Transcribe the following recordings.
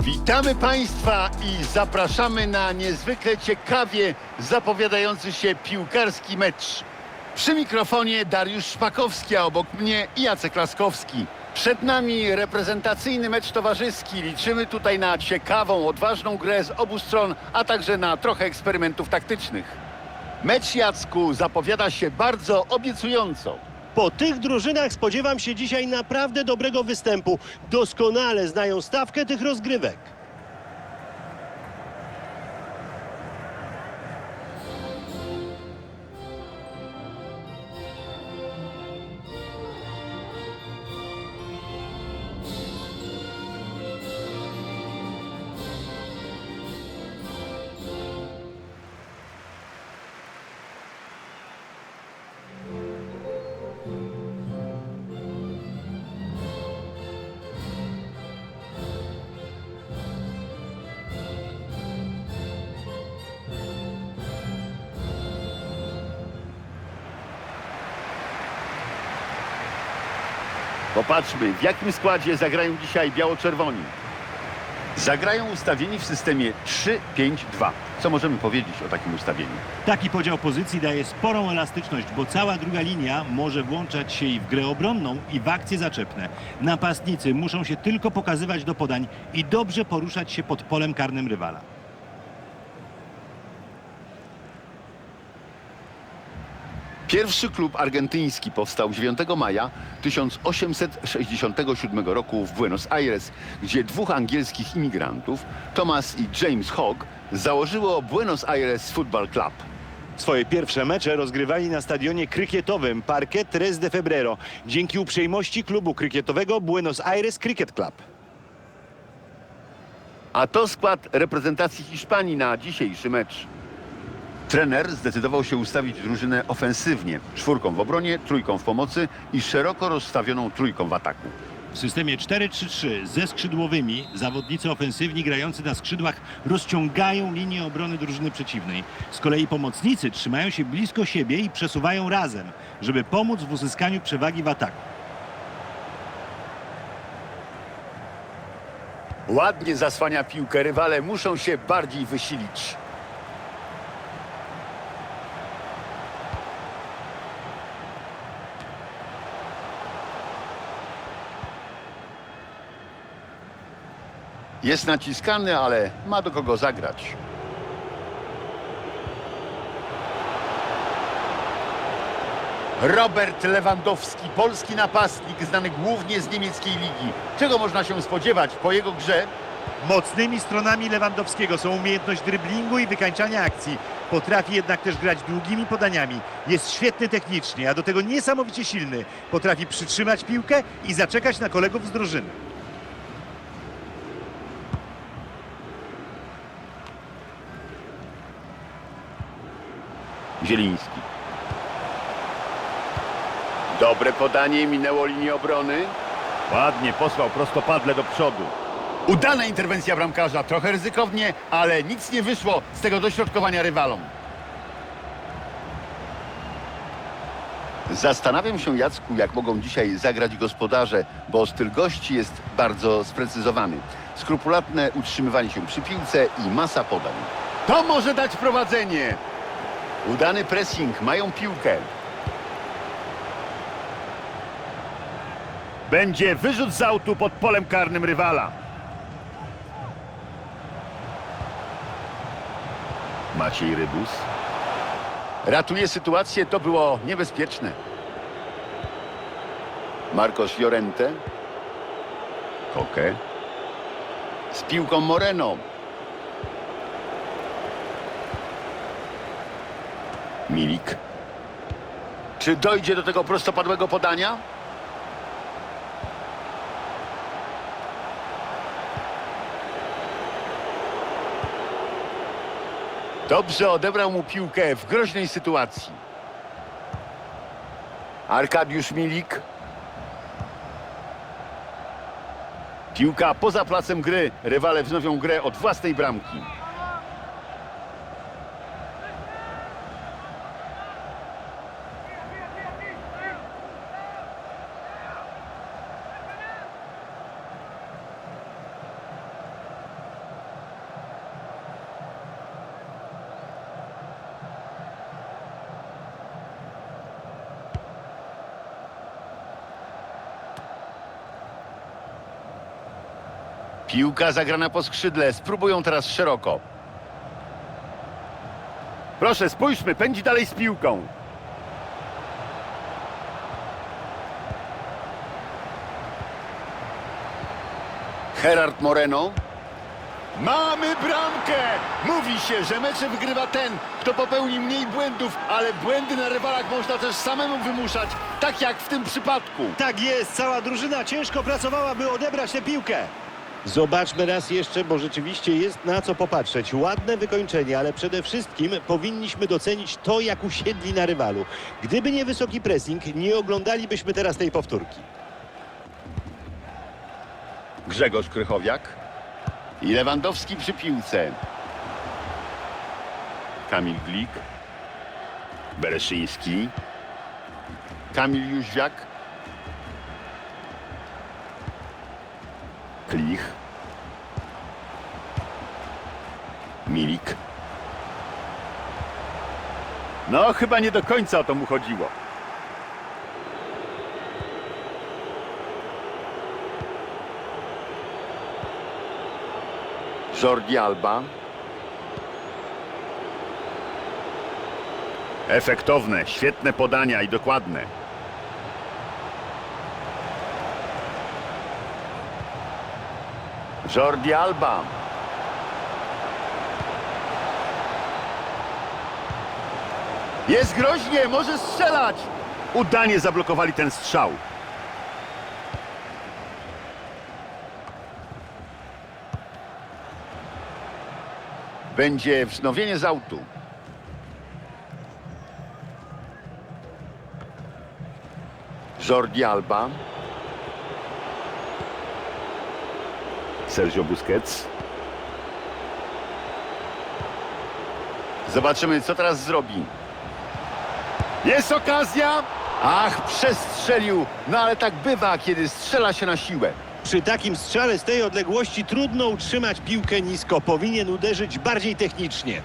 Witamy Państwa i zapraszamy na niezwykle ciekawie zapowiadający się piłkarski mecz. Przy mikrofonie Dariusz Szpakowski, a obok mnie Jacek Laskowski. Przed nami reprezentacyjny mecz towarzyski. Liczymy tutaj na ciekawą, odważną grę z obu stron, a także na trochę eksperymentów taktycznych. Mecz Jacku zapowiada się bardzo obiecująco. Po tych drużynach spodziewam się dzisiaj naprawdę dobrego występu. Doskonale znają stawkę tych rozgrywek. Popatrzmy, w jakim składzie zagrają dzisiaj biało-czerwoni. Zagrają ustawieni w systemie 3-5-2. Co możemy powiedzieć o takim ustawieniu? Taki podział pozycji daje sporą elastyczność, bo cała druga linia może włączać się i w grę obronną, i w akcje zaczepne. Napastnicy muszą się tylko pokazywać do podań i dobrze poruszać się pod polem karnym rywala. Pierwszy klub argentyński powstał 9 maja 1867 roku w Buenos Aires, gdzie dwóch angielskich imigrantów, Thomas i James Hogg, założyło Buenos Aires Football Club. Swoje pierwsze mecze rozgrywali na stadionie krykietowym Parque Tres de Febrero dzięki uprzejmości klubu krykietowego Buenos Aires Cricket Club. A to skład reprezentacji Hiszpanii na dzisiejszy mecz. Trener zdecydował się ustawić drużynę ofensywnie, czwórką w obronie, trójką w pomocy i szeroko rozstawioną trójką w ataku. W systemie 4-3-3 ze skrzydłowymi zawodnicy ofensywni grający na skrzydłach rozciągają linię obrony drużyny przeciwnej. Z kolei pomocnicy trzymają się blisko siebie i przesuwają razem, żeby pomóc w uzyskaniu przewagi w ataku. Ładnie zasłania piłkę, rywale muszą się bardziej wysilić. Jest naciskany, ale ma do kogo zagrać. Robert Lewandowski, polski napastnik, znany głównie z niemieckiej ligi. Czego można się spodziewać po jego grze? Mocnymi stronami Lewandowskiego są umiejętność dryblingu i wykańczania akcji. Potrafi jednak też grać długimi podaniami. Jest świetny technicznie, a do tego niesamowicie silny. Potrafi przytrzymać piłkę i zaczekać na kolegów z drużyny. Zieliński. Dobre podanie, minęło linię obrony. Ładnie posłał prostopadle do przodu. Udana interwencja bramkarza, trochę ryzykownie, ale nic nie wyszło z tego dośrodkowania rywalom. Zastanawiam się, Jacku, jak mogą dzisiaj zagrać gospodarze, bo styl gości jest bardzo sprecyzowany. Skrupulatne utrzymywanie się przy piłce i masa podań. To może dać prowadzenie. Udany pressing, mają piłkę. Będzie wyrzut z autu pod polem karnym rywala. Maciej Rybus. Ratuje sytuację, to było niebezpieczne. Marcos Llorente. Koke. Z piłką Moreno. Milik. Czy dojdzie do tego prostopadłego podania? Dobrze odebrał mu piłkę w groźnej sytuacji. Arkadiusz Milik. Piłka poza placem gry. Rywale wznowią grę od własnej bramki. Piłka zagrana po skrzydle. Spróbują teraz szeroko. Proszę, spójrzmy, pędzi dalej z piłką. Gerard Moreno. Mamy bramkę! Mówi się, że mecze wygrywa ten, kto popełni mniej błędów, ale błędy na rywalach można też samemu wymuszać, tak jak w tym przypadku. Tak jest, cała drużyna ciężko pracowała, by odebrać tę piłkę. Zobaczmy raz jeszcze, bo rzeczywiście jest na co popatrzeć. Ładne wykończenie, ale przede wszystkim powinniśmy docenić to, jak usiedli na rywalu. Gdyby nie wysoki pressing, nie oglądalibyśmy teraz tej powtórki. Grzegorz Krychowiak. I Lewandowski przy piłce. Kamil Glik. Bereszyński. Kamil Jóźwiak. Klich. Milik. No, chyba nie do końca o to mu chodziło. Jordi Alba. Efektowne, świetne podania i dokładne. Jordi Alba. Jest groźnie, może strzelać. Udanie zablokowali ten strzał. Będzie wznowienie z autu. Jordi Alba. Sergio Busquets. Zobaczymy, co teraz zrobi. Jest okazja! Ach, przestrzelił. No ale tak bywa, kiedy strzela się na siłę. Przy takim strzale z tej odległości trudno utrzymać piłkę nisko. Powinien uderzyć bardziej technicznie.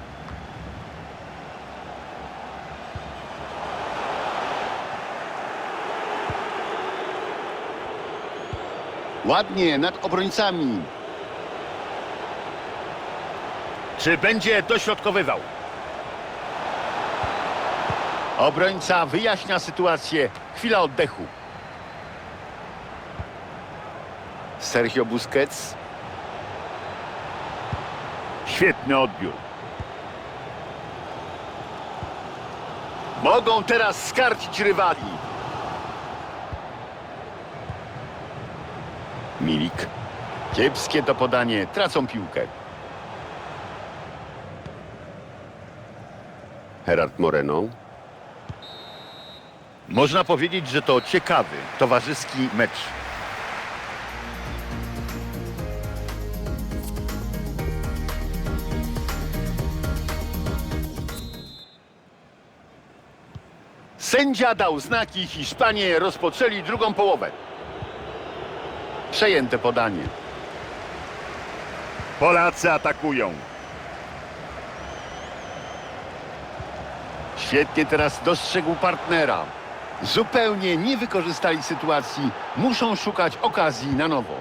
Ładnie, nad obrońcami. Czy będzie dośrodkowywał? Obrońca wyjaśnia sytuację. Chwila oddechu. Sergio Busquets. Świetny odbiór. Mogą teraz skarcić rywali. Milik. Kiepskie to podanie. Tracą piłkę. Gerard Moreno. Można powiedzieć, że to ciekawy, towarzyski mecz. Sędzia dał znaki. Hiszpanie rozpoczęli drugą połowę. Przejęte podanie. Polacy atakują. Świetnie teraz dostrzegł partnera. Zupełnie nie wykorzystali sytuacji. Muszą szukać okazji na nowo.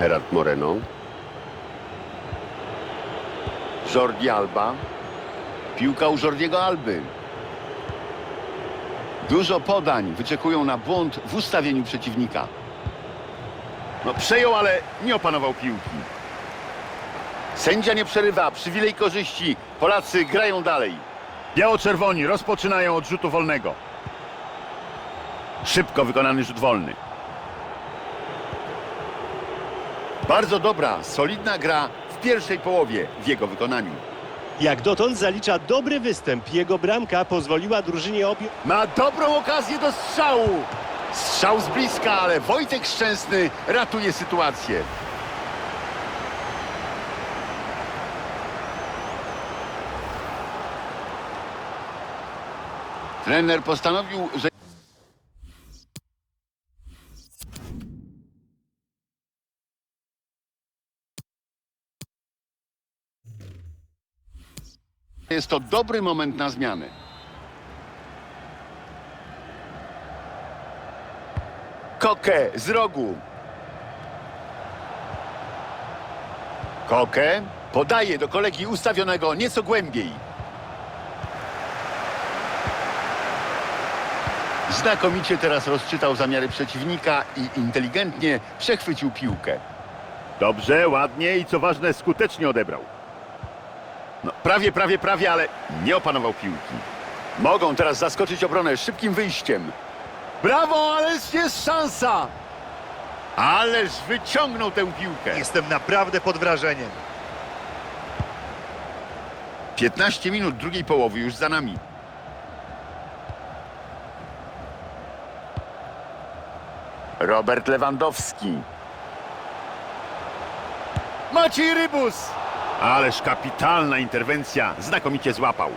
Gerard Moreno. Jordi Alba. Piłka u Jordiego Alby. Dużo podań wyczekują na błąd w ustawieniu przeciwnika. No przejął, ale nie opanował piłki. Sędzia nie przerywa, przywilej korzyści. Polacy grają dalej. Biało-czerwoni rozpoczynają od rzutu wolnego. Szybko wykonany rzut wolny. Bardzo dobra, solidna gra w pierwszej połowie w jego wykonaniu. Jak dotąd zalicza dobry występ. Jego bramka pozwoliła drużynie objąć... Ma dobrą okazję do strzału. Strzał z bliska, ale Wojtek Szczęsny ratuje sytuację. Trener postanowił, że jest to dobry moment na zmianę. Koke z rogu. Koke podaje do kolegi ustawionego nieco głębiej. Znakomicie teraz rozczytał zamiary przeciwnika i inteligentnie przechwycił piłkę. Dobrze, ładnie i co ważne, skutecznie odebrał. No, prawie, prawie, prawie, ale nie opanował piłki. Mogą teraz zaskoczyć obronę szybkim wyjściem. Brawo, ależ jest szansa! Ależ wyciągnął tę piłkę. Jestem naprawdę pod wrażeniem. 15 minut drugiej połowy już za nami. Robert Lewandowski. Maciej Rybus. Ależ kapitalna interwencja, znakomicie złapał.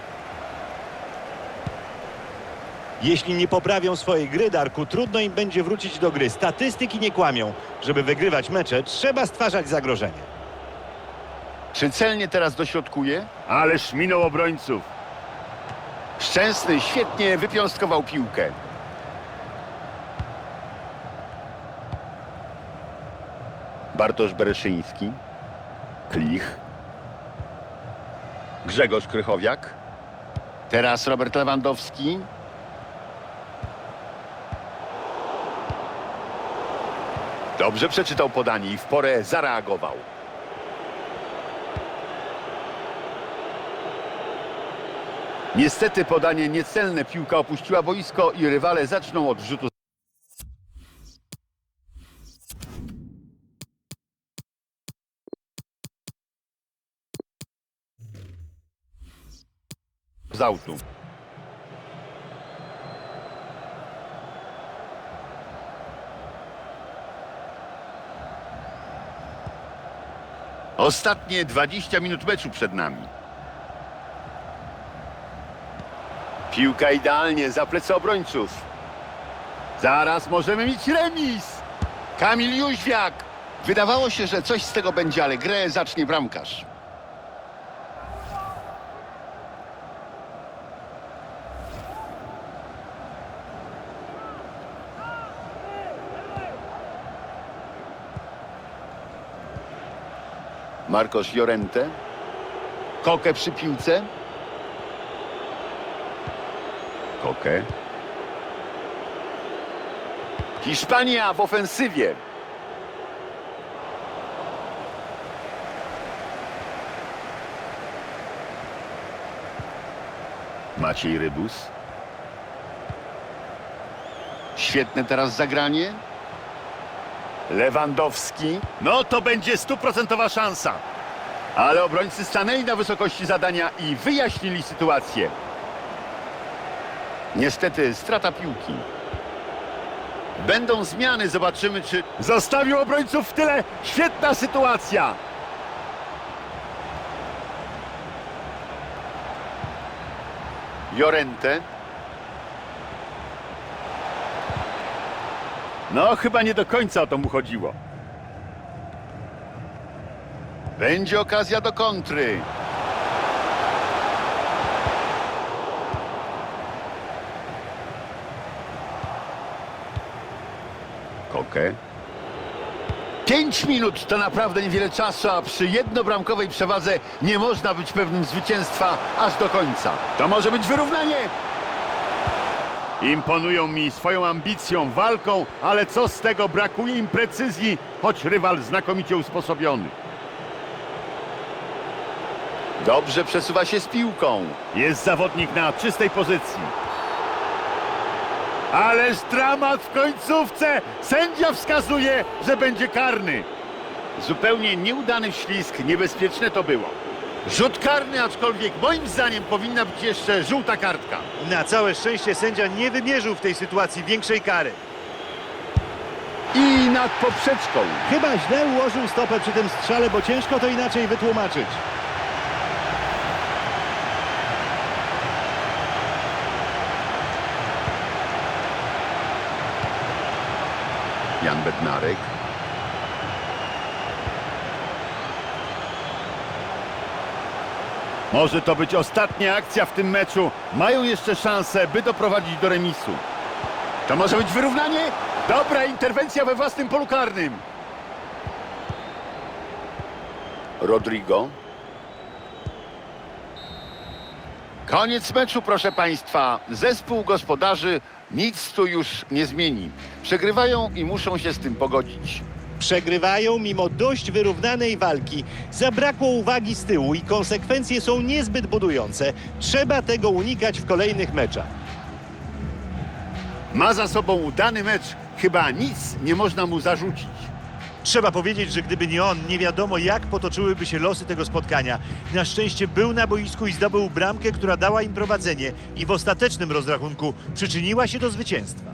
Jeśli nie poprawią swojej gry, Darku, trudno im będzie wrócić do gry. Statystyki nie kłamią. Żeby wygrywać mecze, trzeba stwarzać zagrożenie. Czy celnie teraz dośrodkuje? Ależ minął obrońców. Szczęsny świetnie wypiąstkował piłkę. Bartosz Bereszyński. Klich. Grzegorz Krychowiak. Teraz Robert Lewandowski. Dobrze przeczytał podanie i w porę zareagował. Niestety podanie niecelne, piłka opuściła boisko i rywale zaczną od rzutu z autu. Ostatnie 20 minut meczu przed nami. Piłka idealnie za plecy obrońców. Zaraz możemy mieć remis. Kamil Jóźwiak. Wydawało się, że coś z tego będzie, ale grę zacznie bramkarz. Marcos Llorente. Koke przy piłce. Koke. Hiszpania w ofensywie. Maciej Rybus. Świetne teraz zagranie. Lewandowski. No to będzie stuprocentowa szansa. Ale obrońcy stanęli na wysokości zadania i wyjaśnili sytuację. Niestety strata piłki. Będą zmiany, zobaczymy czy... Zostawił obrońców w tyle. Świetna sytuacja. Jorente. No chyba nie do końca o to mu chodziło. Będzie okazja do kontry. Koke. Pięć minut to naprawdę niewiele czasu, a przy jednobramkowej przewadze nie można być pewnym zwycięstwa aż do końca. To może być wyrównanie. Imponują mi swoją ambicją, walką, ale co z tego brakuje im precyzji, choć rywal znakomicie usposobiony. Dobrze przesuwa się z piłką. Jest zawodnik na czystej pozycji. Ależ dramat w końcówce! Sędzia wskazuje, że będzie karny. Zupełnie nieudany ślisk, niebezpieczne to było. Rzut karny, aczkolwiek moim zdaniem powinna być jeszcze żółta kartka. Na całe szczęście sędzia nie wymierzył w tej sytuacji większej kary. I nad poprzeczką. Chyba źle ułożył stopę przy tym strzale, bo ciężko to inaczej wytłumaczyć. Jan Bednarek. Może to być ostatnia akcja w tym meczu. Mają jeszcze szansę, by doprowadzić do remisu. To może być wyrównanie? Dobra interwencja we własnym polu karnym. Rodrigo. Koniec meczu, proszę Państwa. Zespół gospodarzy nic tu już nie zmieni. Przegrywają i muszą się z tym pogodzić. Przegrywają mimo dość wyrównanej walki. Zabrakło uwagi z tyłu i konsekwencje są niezbyt budujące. Trzeba tego unikać w kolejnych meczach. Ma za sobą udany mecz. Chyba nic nie można mu zarzucić. Trzeba powiedzieć, że gdyby nie on, nie wiadomo jak potoczyłyby się losy tego spotkania. Na szczęście był na boisku i zdobył bramkę, która dała im prowadzenie i w ostatecznym rozrachunku przyczyniła się do zwycięstwa.